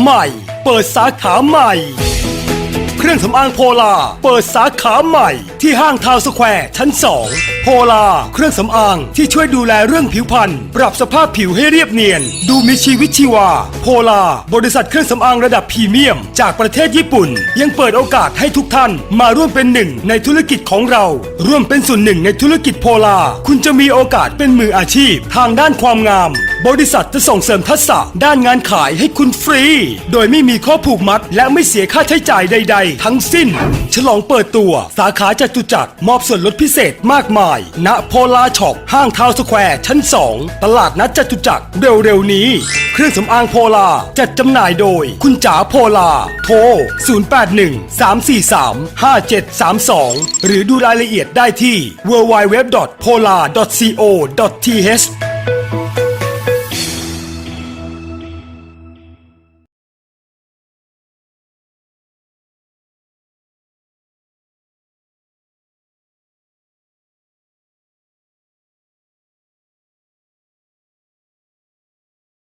ใหม่ เปิดสาขาใหม่ รื่องสำอางโพลา เปิดสาขาใหม่ ที่ห้างทาวสแควร์ชั้น 2 โพลา เครื่องสำอางที่ช่วยดูแลเรื่องผิวพรรณปรับสภาพผิวให้เรียบเนียน ดูมีชีวิตชีวา โพลา บริษัทเครื่องสำอางระดับพรีเมียม จากประเทศญี่ปุ่น ยังเปิดโอกาสให้ทุกท่าน มาร่วมเป็นหนึ่งในธุรกิจของเรา ร่วมเป็นส่วนหนึ่งในธุรกิจโพลา คุณจะมีโอกาสเป็นมืออาชีพ ทางด้านความงาม บริษัทจะส่งเสริมทักษะด้านงานขายให้คุณฟรี โดยไม่มีข้อผูกมัด และไม่เสียค่าใช้จ่ายใด ๆ ทั้งสิ้น ฉลองเปิดตัว สาขาจตุจักรมอบส่วนลดพิเศษมากมาย ณโพลาช็อปห้างทาวสแควร์ชั้น 2 ตลาดนัดจตุจักรเร็วๆนี้ เครื่องสำอางโพลาจัดจำหน่ายโดย คุณจ๋าโพลา โทร 081 343 5732 หรือดูรายละเอียดได้ที่ www.polar.co.th